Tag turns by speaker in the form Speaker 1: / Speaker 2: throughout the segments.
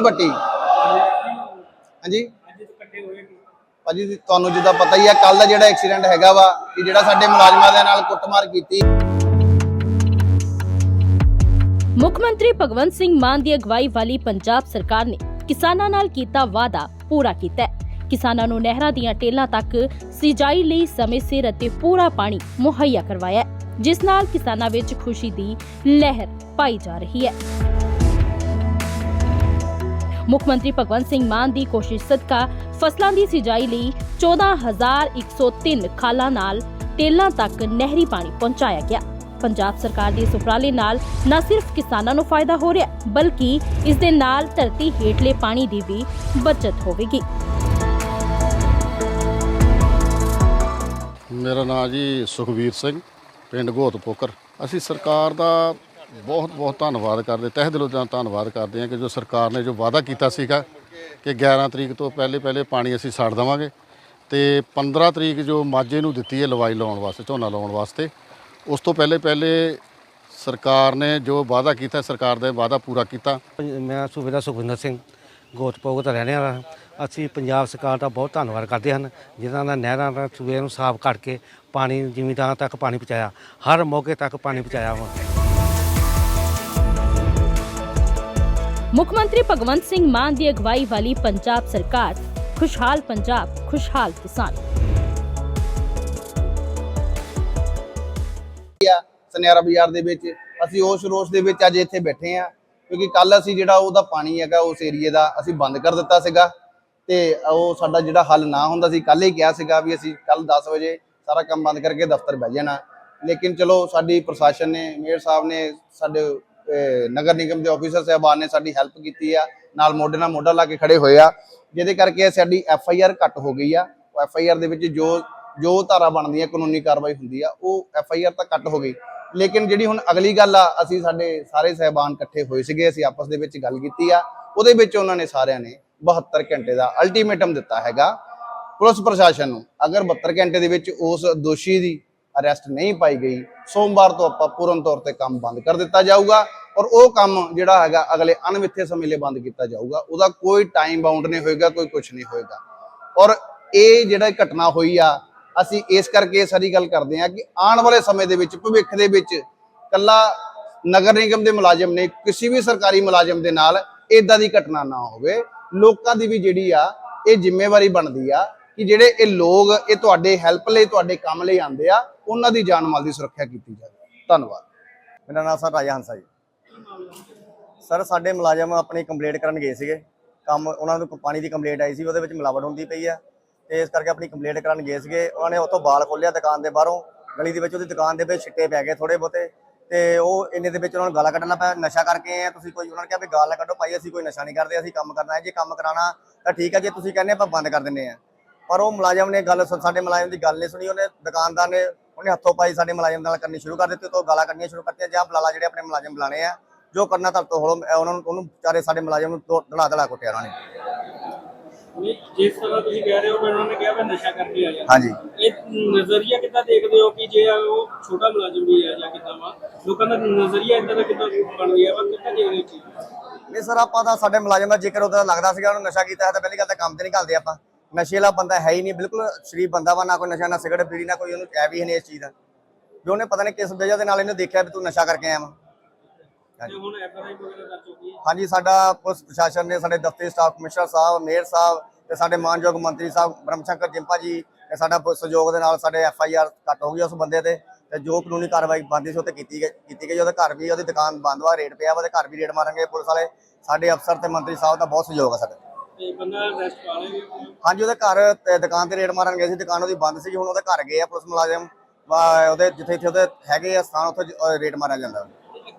Speaker 1: ਕੋਮਲ ਬੱਟੀ? ਹਾਂਜੀ? ਭਾਜੀ, ਤੁਹਾਨੂੰ ਜਿੱਦਾਂ ਪਤਾ ਹੀ ਆ ਕੱਲ ਦਾ ਜਿਹੜਾ ਐਕਸੀਡੈਂਟ ਹੈਗਾ ਵਾ ਕਿ ਜਿਹੜਾ ਸਾਡੇ ਮੁਲਾਜ਼ਮਾਂ ਦੇ ਨਾਲ ਕੁੱਟਮਾਰ ਕੀਤੀ।
Speaker 2: ਮੁੱਖ ਮੰਤਰੀ ਭਗਵੰਤ ਸਿੰਘ ਮਾਨ ਦੀ ਅਗਵਾਈ ਵਾਲੀ ਪੰਜਾਬ ਸਰਕਾਰ ਨੇ ਕਿਸਾਨਾਂ ਨਾਲ ਕੀਤਾ ਵਾਅਦਾ ਪੂਰਾ ਕੀਤਾ ਹੈ। ਕਿਸਾਨਾਂ ਨੂੰ ਨਹਿਰਾਂ ਦੀਆਂ ਟੇਲਾਂ ਤੱਕ ਸਿੰਜਾਈ ਲਈ ਸਮੇਂ ਸਿਰ ਅਤੇ ਪੂਰਾ ਪਾਣੀ ਮੁਹੱਈਆ ਕਰਵਾਇਆ ਜਿਸ ਨਾਲ ਕਿਸਾਨਾਂ ਵਿੱਚ ਖੁਸ਼ੀ ਦੀ ਲਹਿਰ ਪਾਈ ਜਾ ਰਹੀ ਹੈ। ਮੁੱਖ ਮੰਤਰੀ ਭਗਵੰਤ ਸਿੰਘ ਮਾਨ ਦੀ ਕੋਸ਼ਿਸ਼ ਸਦਕਾ ਫਸਲਾਂ ਦੀ ਸਿੰਜਾਈ ਲਈ 14103 ਖਾਲਾਂ ਨਾਲ ਟੇਲਾਂ ਤੱਕ ਨਹਿਰੀ ਪਾਣੀ ਪਹੁੰਚਾਇਆ ਗਿਆ। ਪੰਜਾਬ ਸਰਕਾਰ ਦੀ ਇਸ ਉਪਰਾਲੇ ਨਾਲ ਨਾ ਸਿਰਫ ਕਿਸਾਨਾਂ ਨੂੰ ਫਾਇਦਾ ਹੋ ਰਿਹਾ, ਬਲਕਿ ਇਸ ਦੇ ਨਾਲ ਧਰਤੀ ਹੇਠਲੇ ਪਾਣੀ ਦੀ ਵੀ ਬਚਤ ਹੋਵੇਗੀ।
Speaker 3: ਮੇਰਾ ਨਾਮ ਜੀ ਸੁਖਵੀਰ ਸਿੰਘ, ਪਿੰਡ ਗੋਤ ਅਸੀਂ ਸਰਕਾਰ ਦਾ ਬਹੁਤ ਬਹੁਤ ਧੰਨਵਾਦ ਕਰਦੇ, ਤਹਿ ਦਿਲੋਂ ਦਾ ਧੰਨਵਾਦ ਕਰਦੇ ਹਾਂ ਕਿ ਜੋ ਸਰਕਾਰ ਨੇ ਜੋ ਵਾਅਦਾ ਕੀਤਾ ਸੀਗਾ ਕਿ 11 ਤਰੀਕ ਤੋਂ ਪਹਿਲੇ ਪਹਿਲੇ ਪਾਣੀ ਅਸੀਂ ਛੱਡ ਦੇਵਾਂਗੇ ਤੇ 15 ਤਰੀਕ ਜੋ ਮਾਝੇ ਨੂੰ ਦਿੱਤੀ ਹੈ ਲਵਾਈ ਲਾਉਣ ਵਾਸਤੇ, ਝੋਨਾ ਲਾਉਣ ਵਾਸਤੇ, ਉਸ ਤੋਂ ਪਹਿਲੇ ਪਹਿਲੇ ਸਰਕਾਰ ਨੇ ਜੋ ਵਾਅਦਾ ਕੀਤਾ, ਸਰਕਾਰ ਦਾ ਵਾਅਦਾ ਪੂਰਾ ਕੀਤਾ।
Speaker 4: ਮੈਂ ਸੂਬੇਦਾਰ ਸੁਖਵਿੰਦਰ ਸਿੰਘ ਗੋਤਪੋਗ ਦਾ ਰਹਿਣ ਵਾਲਾ ਹਾਂ। ਅਸੀਂ ਪੰਜਾਬ ਸਰਕਾਰ ਦਾ ਬਹੁਤ ਧੰਨਵਾਦ ਕਰਦੇ ਹਨ, ਜਿਨ੍ਹਾਂ ਦਾ ਨਹਿਰਾਂ ਦਾ ਸੂਬੇ ਨੂੰ ਸਾਫ਼ ਕਰਕੇ ਪਾਣੀ, ਜ਼ਿਮੀਦਾਰਾਂ ਤੱਕ ਪਾਣੀ ਪਹੁੰਚਾਇਆ। ਹਰ ਮੌਕੇ ਤੱਕ ਪਾਣੀ ਪਹੁੰਚਾਇਆ ਵਾ।
Speaker 2: ਮੁੱਖ ਮੰਤਰੀ ਭਗਵੰਤ ਸਿੰਘ ਮਾਨ ਦੀ ਅਗਵਾਈ ਵਾਲੀ ਪੰਜਾਬ ਸਰਕਾਰ, ਖੁਸ਼ਹਾਲ ਪੰਜਾਬ, ਖੁਸ਼ਹਾਲ ਕਿਸਾਨ।
Speaker 1: ਸਨਿਆਰਾ ਬਾਜ਼ਾਰ ਦੇ ਵਿੱਚ, ਅਸੀਂ ਉਸ ਰੋਸ ਦੇ ਵਿੱਚ ਅੱਜ ਇੱਥੇ ਬੈਠੇ ਆ ਕਿਉਂਕਿ ਕੱਲ ਅਸੀਂ ਜਿਹੜਾ ਉਹਦਾ ਪਾਣੀ ਹੈਗਾ, ਉਸ ਏਰੀਏ ਦਾ ਅਸੀਂ ਬੰਦ ਕਰ ਦਿੱਤਾ ਸੀਗਾ, ਤੇ ਉਹ ਸਾਡਾ ਜਿਹੜਾ ਹੱਲ ਨਾ ਹੁੰਦਾ ਸੀ ਕੱਲ ਹੀ ਕਿਹਾ ਸੀਗਾ ਵੀ ਅਸੀਂ ਕੱਲ 10 ਵਜੇ ਸਾਰਾ ਕੰਮ ਬੰਦ ਕਰਕੇ ਦਫ਼ਤਰ ਬਹਿ ਜਾਣਾ। ਲੇਕਿਨ ਚਲੋ ਸਾਡੀ ਪ੍ਰਸ਼ਾਸਨ ਨੇ, ਮੇਅਰ ਸਾਹਿਬ ਨੇ ਸਾਡੇ ਨਗਰ ਨਿਗਮ ਦੇ ਆਫੀਸਰ ਸਾਹਿਬਾਨ ਨੇ ਸਾਡੀ ਹੈਲਪ ਕੀਤੀ ਆ। ਨਾਲ ਮੋਢੇ ਨਾਲ ਮੋਢਾ ਲਾ ਕੇ ਖੜੇ ਹੋਏ ਆ। ਜਿਹਦੇ ਕਰਕੇ ਸਾਡੀ ਐਫ ਆਈ ਆਰ ਘੱਟ ਹੋ ਗਈ ਆ। ਉਹ ਐਫ ਆਈ ਆਰ ਦੇ ਵਿੱਚ ਜੋ ਜੋ ਧਾਰਾ ਬਣਦੀ ਹੈ ਕਾਨੂੰਨੀ ਕਾਰਵਾਈ ਹੁੰਦੀ ਆ, ਉਹ ਐਫ ਆਈ ਆਰ ਤਾਂ ਘੱਟ ਹੋ ਗਈ। ਲੇਕਿਨ ਜਿਹੜੀ ਹੁਣ ਅਗਲੀ ਗੱਲ ਆ, ਅਸੀਂ ਸਾਡੇ ਸਾਰੇ ਸਹਿਬਾਨ ਇਕੱਠੇ ਹੋਏ ਸੀਗੇ, ਅਸੀਂ ਆਪਸ ਦੇ ਵਿੱਚ ਗੱਲ ਕੀਤੀ ਆ। ਉਹਦੇ ਵਿੱਚ ਉਹਨਾਂ ਨੇ ਸਾਰਿਆਂ ਨੇ 72 ਘੰਟੇ ਦਾ ਅਲਟੀਮੇਟਮ ਦਿੱਤਾ ਹੈਗਾ। ਪੁਲਿਸ ਪ੍ਰਸ਼ਾਸਨ ਨੂੰ, ਅਗਰ 72 ਘੰਟੇ ਦੇ ਵਿੱਚ ਉਸ ਦੋਸ਼ੀ ਦੀ ਅਰੈਸਟ ਨਹੀਂ ਪਾਈ ਗਈ, ਸੋਮਵਾਰ ਤੋਂ ਆਪਾਂ ਪੂਰਨ ਤੌਰ ਤੇ ਕੰਮ ਬੰਦ ਕਰ ਦਿੱਤਾ ਜਾਊਗਾ ਔਰ ਉਹ ਕੰਮ ਜਿਹੜਾ ਹੈਗਾ ਅਗਲੇ ਅਣਮਿੱਥੇ ਸਮੇਂ ਲਈ ਬੰਦ ਕੀਤਾ ਜਾਊਗਾ, ਉਹਦਾ ਕੋਈ ਟਾਈਮ ਬਾਉਂਡ ਨਹੀਂ ਹੋਏਗਾ, ਕੋਈ ਕੁਝ ਨਹੀਂ ਹੋਏਗਾ। ਔਰ ਇਹ ਜਿਹੜਾ ਘਟਨਾ ਹੋਈ ਆ, ਅਸੀਂ ਇਸ ਕਰਕੇ ਇਹ ਸਾਰੀ ਗੱਲ ਕਰਦੇ ਹਾਂ ਕਿ ਆਉਣ ਵਾਲੇ ਸਮੇਂ ਦੇ ਵਿੱਚ, ਭਵਿੱਖ ਦੇ ਵਿੱਚ ਕੱਲਾ ਨਗਰ ਨਿਗਮ ਦੇ ਮੁਲਾਜ਼ਮ ਨੇ ਕਿਸੇ ਵੀ ਸਰਕਾਰੀ ਮੁਲਾਜ਼ਮ ਦੇ ਨਾਲ ਇਦਾਂ ਦੀ ਘਟਨਾ ਨਾ ਹੋਵੇ। ਲੋਕਾਂ ਦੀ ਵੀ ਜਿਹੜੀ ਆ, ਇਹ ਜ਼ਿੰਮੇਵਾਰੀ ਬਣਦੀ ਆ ਕਿ ਜਿਹੜੇ ਇਹ ਲੋਕ ਇਹ ਤੁਹਾਡੇ ਹੈਲਪ ਲਈ, ਤੁਹਾਡੇ ਕੰਮ ਲਈ ਆਉਂਦੇ ਆ, ਉਹਨਾਂ ਦੀ ਜਾਨ ਮਾਲ ਦੀ ਸੁਰੱਖਿਆ ਕੀਤੀ ਜਾਵੇ। ਧੰਨਵਾਦ।
Speaker 5: ਮੇਰਾ ਨਾਮ ਸਰ ਰਾਜਾ ਹੰਸਾ ਜੀ। ਸਰ, ਸਾਡੇ ਮੁਲਾਜ਼ਮ ਆਪਣੀ ਕੰਪਲੇਂਟ ਕਰਨ ਗਏ ਸੀਗੇ। ਕੰਮ ਉਹਨਾਂ ਨੂੰ ਪਾਣੀ ਦੀ ਕੰਪਲੇਂਟ ਆਈ ਸੀ, ਉਹਦੇ ਵਿੱਚ ਮਿਲਾਵਟ ਹੁੰਦੀ ਪਈ ਆ। ਤੇ ਇਸ ਕਰਕੇ ਆਪਣੀ ਕੰਪਲੇਂਟ ਕਰਨ ਗਏ ਸੀਗੇ। ਉਹਨਾਂ ਨੇ ਉੱਥੋਂ ਬਾਲ ਖੋਲਿਆ ਦੁਕਾਨ ਦੇ ਬਾਹਰੋਂ। ਗਲੀ ਦੇ ਵਿੱਚ ਉਹਦੀ ਦੁਕਾਨ ਦੇ ਵਿੱਚ ਛਿੱਟੇ ਪੈ ਗਏ ਥੋੜੇ ਬਹੁਤੇ। ਤੇ ਉਹ ਇੰਨੇ ਦੇ ਵਿੱਚ ਉਹਨਾਂ ਨੂੰ ਗਾਲਾਂ ਕੱਢਣਾ ਪਿਆ। ਨਸ਼ਾ ਕਰਕੇ ਆ ਤੁਸੀਂ ਕੋਈ, ਉਹਨਾਂ ਨੇ ਕਿਹਾ ਵੀ ਗਾਲਾਂ ਕੱਢੋ। ਭਾਈ, ਅਸੀਂ ਕੋਈ ਨਸ਼ਾ ਨਹੀਂ ਕਰਦੇ, ਅਸੀਂ ਕੰਮ ਕਰਨਾ ਹੈ। ਜੇ ਕੰਮ ਕਰਾਣਾ ਤਾਂ ਠੀਕ ਹੈ, ਜੇ ਤੁਸੀਂ ਕਹਿੰਦੇ ਆਪਾਂ ਬੰਦ ਕਰ ਦਿੰਨੇ ਆ। ਪਰ ਉਹ ਮੁਲਾਜ਼ਮ ਨੇ ਗੱਲ ਸਾਡੇ ਮੁਲਾਜ਼ਮ ਦੀ ਗੱਲ ਨਹੀਂ ਸੁਣੀ ਉਹਨੇ ਦੁਕਾਨਦਾਰ ਨੇ ਉਹਨੇ ਹੱਥੋਂ ਪਾਈ ਸਾਡੇ ਮੁਲਾਜ਼ਮ ਨਾਲ ਕਰਨੀ ਸ਼ੁਰੂ ਕਰ ਦਿੱਤੀ ਤੋਂ ਗਾਲਾਂ ਕੱਢਣੀਆਂ ਸ਼ੁਰੂ ਕਰਤੀਆਂ ਜਾਂ ਬੁਲਾਲਾ ਜਿਹੜੇ ਆਪਣੇ ਮੁਲਾਜ਼ਮ ਬੁਲਾਣੇ ਆ ਜੋ ਕਰਨਾ ਤਾਂ ਤੋਂ ਉਹਨਾਂ ਨੂੰ ਉਹਨੂੰ ਵਿਚਾਰੇ ਸਾਡੇ ਮੁਲਾਜ਼ਮ ਨੂੰ ਧੜਾ ਧੜਾ ਕੁੱਟਿਆ ਉਹਨਾਂ ਨੇ।
Speaker 6: ਜਿਸ ਤਰ੍ਹਾਂ ਤੁਸੀਂ ਕਹਿ ਰਹੇ ਹੋ ਕਿ ਉਹਨਾਂ ਨੇ ਕਿਹਾ ਮੈਂ ਨਸ਼ਾ ਕਰਕੇ ਆਇਆ
Speaker 5: ਹਾਂਜੀ।
Speaker 6: ਇਹ ਨਜ਼ਰੀਆ ਕਿੱਦਾਂ ਦੇਖਦੇ ਹੋ ਕਿ ਜੇ ਉਹ ਛੋਟਾ ਮੁਲਾਜ਼ਮ ਵੀ ਹੈ ਜਾਂ ਕਿੱਦਾਂ ਵਾ ਲੋਕਾਂ ਦਾ ਨਜ਼ਰੀਆ ਇਦਾਂ ਦਾ ਕਿੱਦਾਂ ਬਣ ਗਿਆ ਵਾ ਕਿੱਦਾਂ ਦੇਖਦੇ ਹੋ
Speaker 5: ਨਹੀਂ ਸਰ ਆਪਾਂ ਤਾਂ ਸਾਡੇ ਮੁਲਾਜ਼ਮ ਦਾ ਜੇਕਰ ਉਹਦਾ ਲੱਗਦਾ ਸੀਗਾ ਉਹਨੂੰ ਨਸ਼ਾ ਕੀਤਾ ਹੈ ਤਾਂ ਪਹਿਲੀ ਗੱਲ ਤਾਂ ਕੰਮ ਤੇ ਨਹੀਂ ਘੱਲਦੇ ਆਪਾਂ। ਨਸ਼ੇ ਵਾਲਾ ਬੰਦਾ ਹੈ ਹੀ ਨਹੀਂ ਬਿਲਕੁਲ ਸ਼ਰੀਫ ਬੰਦਾ ਵਾ ਨਾ ਕੋਈ ਨਸ਼ਾ ਨਾ ਸਿਗਰਟ ਪੀੜੀ ਨਾ ਕੋਈ ਉਹਨੂੰ ਐ ਵੀ ਨਹੀਂ ਇਸ ਚੀਜ਼ ਦਾ। ਜੋ ਉਹਨੇ ਪਤਾ ਨਹੀਂ ਕਿਸ ਵਜ੍ਹਾ ਦੇ ਨਾਲ ਇਹਨੇ ਦੇਖਿਆ ਵੀ ਤੂੰ ਨਸ਼ਾ ਕਰਕੇ ਆਇਆ ਵਾ।
Speaker 6: ਤੇ
Speaker 5: ਹਾਂਜੀ ਸਾਡਾ ਪੁਲਿਸ ਪ੍ਰਸ਼ਾਸਨ ਨੇ ਸਾਡੇ ਦਫ਼ਤਰੀ ਸਟਾਫ ਕਮਿਸ਼ਨਰ ਸਾਹਿਬ ਮੇਅਰ ਸਾਹਿਬ ਤੇ ਸਾਡੇ ਮਾਨਯੋਗ ਮੰਤਰੀ ਸਾਹਿਬ ਬ੍ਰਹਮਸ਼ੰਕਰ ਜਿੰਪਾ ਜੀ ਤੇ ਸਾਡਾ ਸਹਿਯੋਗ ਦੇ ਨਾਲ ਸਾਡੇ ਐਫ ਆਈ ਆਰ ਕੱਟ ਹੋ ਗਈ ਉਸ ਬੰਦੇ ਤੇ ਤੇ ਜੋ ਕਾਨੂੰਨੀ ਕਾਰਵਾਈ ਬੰਦੀ ਸੀ ਉਹ ਤੇ ਕੀਤੀ ਗਈ ਕੀਤੀ ਗਈ। ਉਹਦੇ ਘਰ ਵੀ ਉਹਦੀ ਦੁਕਾਨ ਬੰਦ ਵਾ ਰੇਡ ਪਿਆ ਵਾ ਉਹਦੇ ਘਰ ਵੀ ਰੇਡ ਮਾਰਾਂਗੇ ਪੁਲਿਸ ਵਾਲੇ। ਸਾਡੇ ਅਫਸਰ ਤੇ ਮੰਤਰੀ ਸਾਹਿਬ ਦਾ ਬਹੁਤ ਸਹਿਯੋਗ ਆ ਸਾਡਾ
Speaker 6: ਤੇ ਬੰਦਾ ਅਰੈਸਟ ਪਾ ਲੇਗੇ
Speaker 5: ਹਾਂਜੀ ਉਹਦੇ ਘਰ ਤੇ ਦੁਕਾਨ ਤੇ ਰੇਡ ਮਾਰਨ ਗਏ ਸੀ। ਦੁਕਾਨ ਉਹਦੀ ਬੰਦ ਸੀ ਹੁਣ ਉਹਦੇ ਘਰ ਗਏ ਆ ਪੁਲਿਸ ਮੁਲਾਜ਼ਮ। ਵਾ- ਉਹਦੇ ਜਿੱਥੇ ਜਿੱਥੇ ਉਹਦੇ ਹੈਗੇ ਆ ਸਥਾਨ ਉੱਥੇ ਰੇਡ ਮਾਰਿਆ ਜਾਂਦਾ।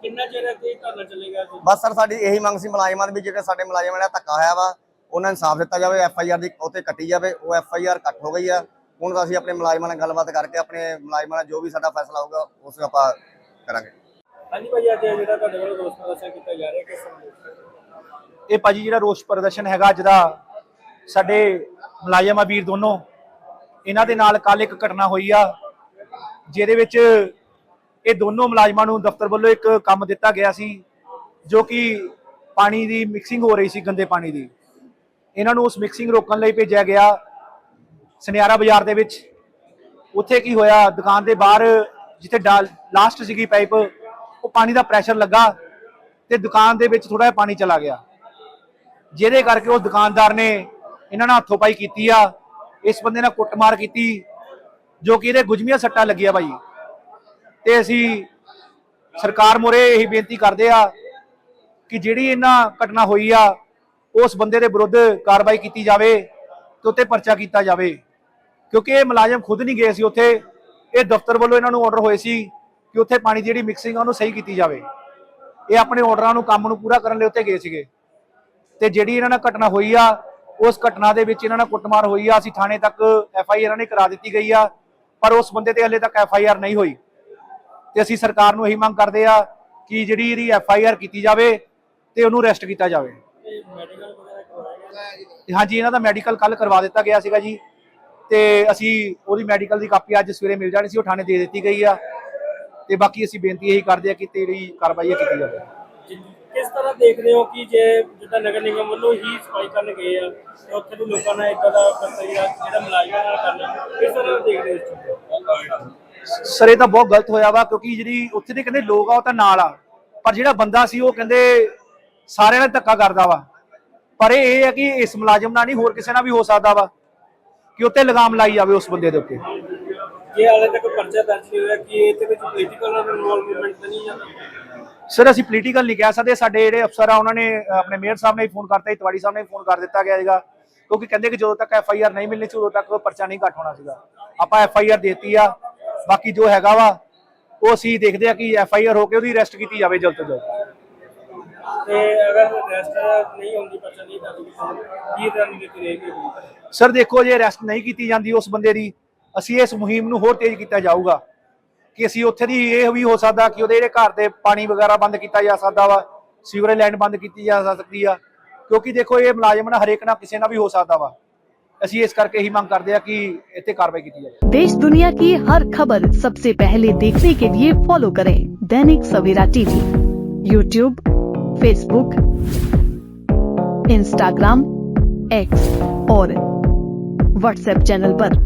Speaker 6: ਕਿੰਨਾ ਚਿਰ ਇੱਥੇ ਧਰਨਾ ਚੱਲੇਗਾ
Speaker 5: ਬਸ ਸਰ ਸਾਡੀ ਇਹੀ ਮੰਗ ਸੀ ਮੁਲਾਜ਼ਮਾਂ ਦੀ ਵੀ ਜਿਹੜੇ ਸਾਡੇ ਮੁਲਾਜ਼ਮਾਂ ਨਾਲ ਧੱਕਾ ਹੋਇਆ ਵਾ ਉਹਨਾਂ ਨੂੰ ਇਨਸਾਫ ਦਿੱਤਾ ਜਾਵੇ ਐਫ ਆਈ ਆਰ ਦੀ ਉੱਤੇ ਕੱਟੀ ਜਾਵੇ। ਉਹ ਐਫ ਆਈ ਆਰ ਕੱਟ ਹੋ ਗਈ ਆ। ਹੁਣ ਅਸੀਂ ਆਪਣੇ ਮੁਲਾਜ਼ਮਾਂ ਨਾਲ ਗੱਲਬਾਤ ਕਰਕੇ ਆਪਣੇ ਮੁਲਾਜ਼ਮਾਂ ਨਾਲ ਜੋ ਵੀ ਸਾਡਾ ਫੈਸਲਾ ਹੋਊਗਾ ਉਸ ਨੂੰ ਆਪਾਂ ਕਰਾਂਗੇ।
Speaker 6: ਹਾਂਜੀ ਭਾਈ ਅੱਜ ਜਿਹੜਾ ਤੁਹਾਡੇ ਵੱਲੋਂ ਦੋਸਤ ਪ੍ਰਦਰਸ਼ਨ ਕੀਤਾ ਜਾ ਰਿਹਾ ਕਿਸ ਤਰ੍ਹਾਂ
Speaker 7: ਇਹ ਭਾਜੀ ਜਿਹੜਾ ਰੋਸ ਪ੍ਰਦਰਸ਼ਨ ਹੈਗਾ ਅੱਜ ਦਾ, ਸਾਡੇ ਮੁਲਾਜ਼ਮ ਆ ਵੀਰ ਦੋਨੋਂ, ਇਹਨਾਂ ਦੇ ਨਾਲ ਕੱਲ ਇੱਕ ਘਟਨਾ ਹੋਈ ਆ, ਜਿਹਦੇ ਵਿੱਚ ਇਹ ਦੋਨੋਂ ਮੁਲਾਜ਼ਮਾਂ ਨੂੰ ਦਫ਼ਤਰ ਵੱਲੋਂ ਇੱਕ ਕੰਮ ਦਿੱਤਾ ਗਿਆ ਸੀ, ਜੋ ਕਿ ਪਾਣੀ ਦੀ ਮਿਕਸਿੰਗ ਹੋ ਰਹੀ ਸੀ, ਗੰਦੇ ਪਾਣੀ ਦੀ। ਇਹਨਾਂ ਨੂੰ ਉਸ ਮਿਕਸਿੰਗ ਰੋਕਣ ਲਈ ਭੇਜਿਆ ਗਿਆ ਸੁਨਿਆਰਾ ਬਾਜ਼ਾਰ ਦੇ ਵਿੱਚ। ਉੱਥੇ ਕੀ ਹੋਇਆ, ਦੁਕਾਨ ਦੇ ਬਾਹਰ ਜਿੱਥੇ ਲਾਸਟ ਸੀਗੀ ਪਾਈਪ ਉਹ ਪਾਣੀ ਦਾ ਪ੍ਰੈਸ਼ਰ ਲੱਗਾ ਤੇ ਦੁਕਾਨ ਦੇ ਵਿੱਚ ਥੋੜਾ ਜਿਹਾ ਪਾਣੀ ਚਲਾ ਗਿਆ। ਜਿਹਦੇ ਕਰਕੇ ਉਹ ਦੁਕਾਨਦਾਰ ਨੇ ਇਹਨਾਂ ਨਾਲ ਹੱਥੋਂ ਪਾਈ ਕੀਤੀ ਆ, ਇਸ ਬੰਦੇ ਨਾਲ ਕੁੱਟਮਾਰ ਕੀਤੀ, ਜੋ ਕਿ ਇਹਦੇ ਗੁਜਮੀਆਂ ਸੱਟਾਂ ਲੱਗੀਆਂ ਭਾਈ। ਤੇ ਅਸੀਂ ਸਰਕਾਰ ਮੋਰੇ ਇਹੀ ਬੇਨਤੀ ਕਰਦੇ ਆ ਕਿ ਜਿਹੜੀ ਇਹਨਾਂ ਘਟਨਾ ਹੋਈ ਆ, ਉਸ ਬੰਦੇ ਦੇ ਵਿਰੁੱਧ ਕਾਰਵਾਈ ਕੀਤੀ ਜਾਵੇ ਤੇ ਉੱਤੇ ਪਰਚਾ ਕੀਤਾ ਜਾਵੇ। ਕਿਉਂਕਿ ਇਹ ਮੁਲਾਜ਼ਮ ਖੁਦ ਨਹੀਂ ਗਏ ਸੀ ਉੱਥੇ, ਇਹ ਦਫ਼ਤਰ ਵੱਲੋਂ ਇਹਨਾਂ ਨੂੰ ਆਰਡਰ ਹੋਏ ਸੀ ਕਿ ਉੱਥੇ ਪਾਣੀ ਦੀ ਜਿਹੜੀ ਮਿਕਸਿੰਗ ਆ, ਉਹਨੂੰ ਸਹੀ ਕੀਤੀ ਜਾਵੇ। ਇਹ ਆਪਣੇ ਆਰਡਰਾਂ ਨੂੰ, ਕੰਮ ਨੂੰ ਪੂਰਾ ਕਰਨ ਲਈ ਉੱਥੇ ਗਏ ਸੀਗੇ। ਤੇ ਜਿਹੜੀ ਇਹਨਾਂ ਨਾਲ ਘਟਨਾ ਹੋਈ ਆ, ਉਸ ਘਟਨਾ ਦੇ ਵਿੱਚ ਇਹਨਾਂ ਨਾਲ ਕੁੱਟਮਾਰ ਹੋਈ ਆ, ਅਸੀਂ ਥਾਣੇ ਤੱਕ ਐਫ ਆਈ ਆਰ ਨੇ ਕਰਾ ਦਿੱਤੀ ਗਈ ਆ, ਪਰ ਉਸ ਬੰਦੇ ਤੇ ਹਲੇ ਤੱਕ ਐਫ ਆਈ ਆਰ ਨਹੀਂ ਹੋਈ। ਤੇ ਅਸੀਂ ਸਰਕਾਰ ਨੂੰ ਇਹੀ ਮੰਗ ਕਰਦੇ ਆ ਕਿ ਜਿਹੜੀ ਇਹਦੀ ਐਫ ਆਈ ਆਰ ਕੀਤੀ ਜਾਵੇ ਤੇ ਉਹਨੂੰ ਅਰੈਸਟ ਕੀਤਾ ਜਾਵੇ। ਹਾਂਜੀ, ਇਹਨਾਂ ਦਾ ਮੈਡੀਕਲ ਕੱਲ ਕਰਵਾ ਦਿੱਤਾ ਗਿਆ ਸੀਗਾ ਜੀ। ਤੇ ਅਸੀਂ ਉਹਦੀ ਮੈਡੀਕਲ ਦੀ ਕਾਪੀ ਅੱਜ ਸਵੇਰੇ ਮਿਲ ਜਾਣੀ ਸੀ, ਉਹ ਥਾਣੇ ਦੇ ਦਿੱਤੀ ਗਈ ਆ। ਤੇ ਬਾਕੀ ਅਸੀਂ ਬੇਨਤੀ ਇਹੀ ਕਰਦੇ ਆ ਕਿ ਤੇਰੀ ਕਾਰਵਾਈ ਕੀਤੀ ਜਾਵੇ।
Speaker 6: ਕਿਸ ਤਰ੍ਹਾਂ ਦੇਖਦੇ ਹੋ ਕਿ ਜੇ ਜਿੱਦਾਂ ਨਗਰ ਨਿਗਮ ਵੱਲੋਂ ਹੀ ਸਫ਼ਾਈ ਕਰਨ ਗਏ ਆ ਤੇ ਉੱਥੇ ਦੇ ਲੋਕਾਂ ਨਾਲ ਇਦਾਂ ਦਾ ਵਰਤਾਇਆ ਜਿਹੜਾ ਮੁਲਾਜ਼ਮਾਂ ਨਾਲ ਕਰਨਾ ਕਿਸ ਤਰ੍ਹਾਂ ਦੇਖਦੇ ਹੋ ਨੂੰ?
Speaker 7: ਸਰ ਇਹ ਤਾਂ ਬਹੁਤ ਗਲਤ ਹੋਇਆ ਵਾ ਕਿਉਂਕਿ ਜਿਹੜੀ ਉੱਥੇ ਦੇ ਕਹਿੰਦੇ ਲੋਕ ਆ ਉਹ ਤਾਂ ਨਾਲ ਆ। ਪਰ ਜਿਹੜਾ ਬੰਦਾ ਸੀ ਉਹ ਕਹਿੰਦੇ ਸਾਰਿਆਂ ਨਾਲ ਧੱਕਾ ਕਰਦਾ ਵਾ। ਪਰ ਇਹ ਹੈ ਕਿ ਇਸ ਮੁਲਾਜ਼ਮ ਨਾਲ ਨਹੀਂ ਹੋਰ ਕਿਸੇ ਨਾਲ ਵੀ ਹੋ ਸਕਦਾ ਵਾ ਕਿ ਉੱਤੇ ਲਗਾਮ ਲਾਈ ਜਾਵੇ ਉਸ ਬੰਦੇ ਦੇ ਉੱਤੇ।
Speaker 6: ਜੇ ਹਾਲੇ ਤੱਕ ਪਰਚਾ ਦਰਜ ਨਹੀਂ ਹੋਇਆ ਕਿ ਇਹਦੇ ਵਿੱਚ ਪੋਲੀਟੀਕਲ ਇਨਵੋਲਵਮੈਂਟ ਨਹੀਂ ਜਾਂਦਾ?
Speaker 7: ਸਰ ਅਸੀਂ ਪੋਲੀਟੀਕਲ ਨਹੀਂ ਕਹਿ ਸਕਦੇ। ਸਾਡੇ ਜਿਹੜੇ ਅਫਸਰ ਆ ਉਹਨਾਂ ਨੇ ਆਪਣੇ ਮੇਅਰ ਸਾਹਿਬ ਨੇ ਫੋਨ ਕਰਤਾ ਇਤਵਾੜੀ ਸਾਹਿਬ ਨੇ ਫੋਨ ਕਰ ਦਿੱਤਾ ਗਿਆ ਹੈਗਾ ਕਿਉਂਕਿ ਕਹਿੰਦੇ ਕਿ ਜਦੋਂ ਤੱਕ ਐਫ ਆਈ ਆਰ ਨਹੀਂ ਮਿਲਣੀ ਸੀ ਉਦੋਂ ਤੱਕ ਪਰਚਾ ਨਹੀਂ ਘੱਟ ਹੋਣਾ ਸੀਗਾ। ਆਪਾਂ ਐਫ ਆਈ ਆਰ ਦੇਤੀ ਆ। ਬਾਕੀ ਜੋ ਹੈਗਾ ਵਾ ਉਹ ਅਸੀਂ ਦੇਖਦੇ ਆ ਕਿ ਐਫ ਆਈ ਆਰ ਹੋ ਕੇ ਉਹਦੀ ਅਰੈਸਟ ਕੀਤੀ ਜਾਵੇ ਜਲਦ ਤੋਂ ਜਲਦ।
Speaker 6: ਤੇ ਅਗਰ ਅਰੈਸਟ ਨਹੀਂ ਹੁੰਦੀ ਪਰਚਾ ਨਹੀਂ ਕੀ ਰਣਨੀਤੀ ਰਹੇਗੀ
Speaker 7: ਸਰ ਦੇਖੋ ਜੇ ਅਰੈਸਟ ਨਹੀਂ ਕੀਤੀ ਜਾਂਦੀ ਉਸ ਬੰਦੇ ਦੀ ਅਸੀਂ ਇਸ ਮੁਹਿੰਮ ਨੂੰ ਹੋਰ ਤੇਜ਼ ਕੀਤਾ ਜਾਊਗਾ। ਕਿ ਅਸੀਂ ਉੱਥੇ ਦੀ ਇਹ ਵੀ ਹੋ ਸਕਦਾ ਕਿ ਉਹਦੇ ਜਿਹੜੇ ਘਰ ਦੇ ਪਾਣੀ ਵਗੈਰਾ ਬੰਦ ਕੀਤਾ ਜਾ ਸਕਦਾ ਵਾ ਸੀਵਰੇਜ ਲਾਈਨ ਬੰਦ ਕੀਤੀ ਜਾ ਸਕਦੀ ਆ ਕਿਉਂਕਿ ਦੇਖੋ ਇਹ ਮੁਲਾਜ਼ਮ ਨਾਲ ਹਰੇਕ ਨਾਲ ਕਿਸੇ ਨਾਲ ਵੀ ਹੋ ਸਕਦਾ ਵਾ ਅਸੀਂ ਇਸ ਕਰਕੇ ਹੀ ਮੰਗ ਕਰਦੇ ਆ ਕਿ ਇੱਥੇ ਕਾਰਵਾਈ ਕੀਤੀ ਜਾਵੇ
Speaker 8: देश दुनिया की हर खबर सबसे पहले देखने के लिए फॉलो करें Dainik Savera TV YouTube Facebook Instagram X और व्हाट्सएप चैनल पर।